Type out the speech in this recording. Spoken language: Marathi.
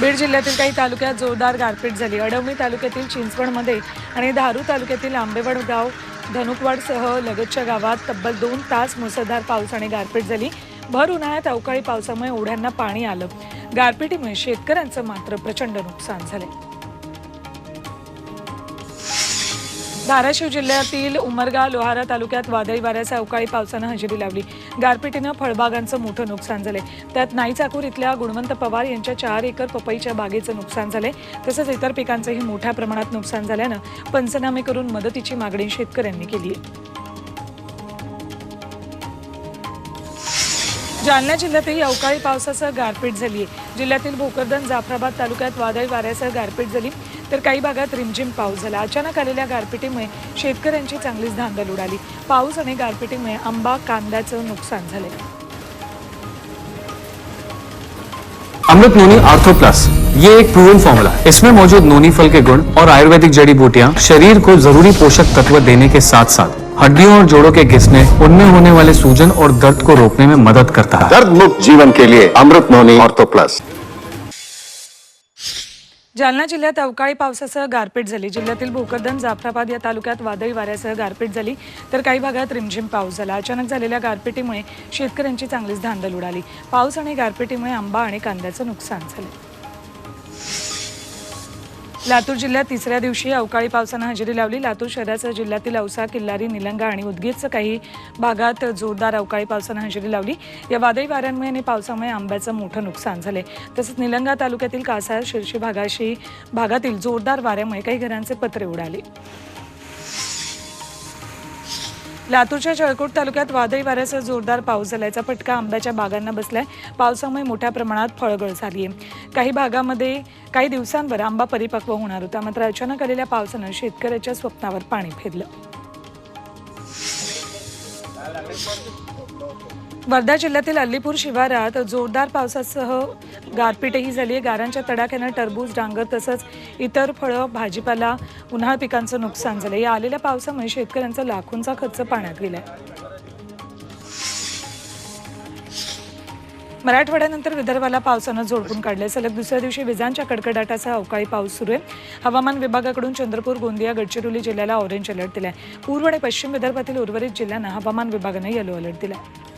बीड जिल्ह्यातील काही तालुक्यात जोरदार गारपीट झाली. अडवणी तालुक्यातील चिंचवडमध्ये आणि धारू तालुक्यातील आंबेवड गाव धनुकवाडसह लगतच्या गावात तब्बल दोन तास मुसळधार पाऊस आणि गारपीट झाली. भर उन्हाळ्यात अवकाळी पावसामुळे ओढ्यांना पाणी आलं. गारपिटीमुळे शेतकऱ्यांचं मात्र प्रचंड नुकसान झालं धाराशिव जिल्ह्यातील उमरगा लोहारा तालुक्यात वादळी वाऱ्याचा अवकाळी पावसानं हजेरी लावली. गारपिटीनं फळबागांचं मोठं नुकसान झालंय. त्यात नाईचाकूर इथल्या गुणवंत पवार यांच्या चार एकर पपईच्या बागेचं नुकसान झालंय. तसंच इतर पिकांचंही मोठ्या प्रमाणात नुकसान झाल्यानं पंचनामे करून मदतीची मागणी शेतकऱ्यांनी केली आहे. जालना जिल्ह्यातही अवकाळी पावसासह गारपीट झाली आहे जिल्ह्यातील भोकरदन जाफराबाद तालुक्यात वादळी वाऱ्यासह गारपीट झाली. तर काही भागात रिमझिम पाऊस झाला. अचानक आलेल्या गारपिटीमुळे शेतकऱ्यांची चांगलीच धांदल उडाली. पाऊस आणि गारपिटीमुळे आंबा कांद्याचं नुकसान झाले. Amrut noni ortho plus. ये एक प्रूवन फॉर्मूला इसमें मौजूद नोनी फल के गुण और आयुर्वेदिक जड़ी बूटियां शरीर को जरूरी पोषक तत्व देने के साथ साथ हड्डियों और जोड़ों के घिसने उनमें होने वाले सूजन और दर्द को रोकने में मदद करता है। दर्द मुक्त जीवन के लिए Amrut noni ortho plus. Jalna जिल्ह्यात अवकाळी पावसासह गारपीट झाली. जिल्ह्यातील भोकरदन जाफराबाद या तालुक्यात वादळी वाऱ्यासह गारपीट झाली. तर काही भागात रिमझिम पाऊस झाला. अचानक झालेल्या गारपिटीमुळे शेतकऱ्यांची चांगलीच धांदल उडाली. पाऊस आणि गारपिटीमुळे आंबा आणि कांद्याचं नुकसान झालं. लातूर जिल्ह्यात तिसऱ्या दिवशी अवकाळी पावसानं हजेरी लावली. लातूर शहरासह जिल्ह्यातील औसा किल्लारी निलंगा आणि उदगीरचं काही भागात जोरदार अवकाळी पावसानं हजेरी लावली. या वादळी वाऱ्यांमुळे आणि पावसामुळे आंब्याचं मोठं नुकसान झाले तसंच निलंगा तालुक्यातील कासार शिरशी भागाशी भागातील जोरदार वाऱ्यामुळे काही घरांचे पत्रे उडाले. लातूरच्या जळकोट तालुक्यात वादळी वाऱ्यासह जोरदार पाऊस झाल्याचा फटका आंब्याच्या बागांना बसलाय. पावसामुळे मोठ्या प्रमाणात फळगळ झाली आहे काही भागामध्ये काही दिवसांवर आंबा परिपक्व होणार होता मात्र अचानक आलेल्या पावसानं शेतकऱ्याच्या स्वप्नावर पाणी फिरलं. वर्धा जिल्ह्यातील अल्लीपूर शिवारात जोरदार पावसासह गारपीटही झाली आहे. गारांच्या तडाख्यानं टरबूज डांगर तसंच इतर फळं भाजीपाला उन्हाळ पिकांचं नुकसान झालं. या आलेल्या पावसामुळे शेतकऱ्यांचा लाखोंचा खर्च पाण्यात गेलाय. मराठवाड्यानंतर विदर्भाला पावसानं झोडपून काढले सलग दुसऱ्या दिवशी विजांच्या कडकडाटासह अवकाळी पाऊस सुरू आहे. हवामान विभागाकडून चंद्रपूर गोंदिया गडचिरोली जिल्ह्याला ऑरेंज अलर्ट दिलाय. पूर्व आणि पश्चिम विदर्भातील उर्वरित जिल्ह्यांना हवामान विभागानं येलो अलर्ट दिलाय.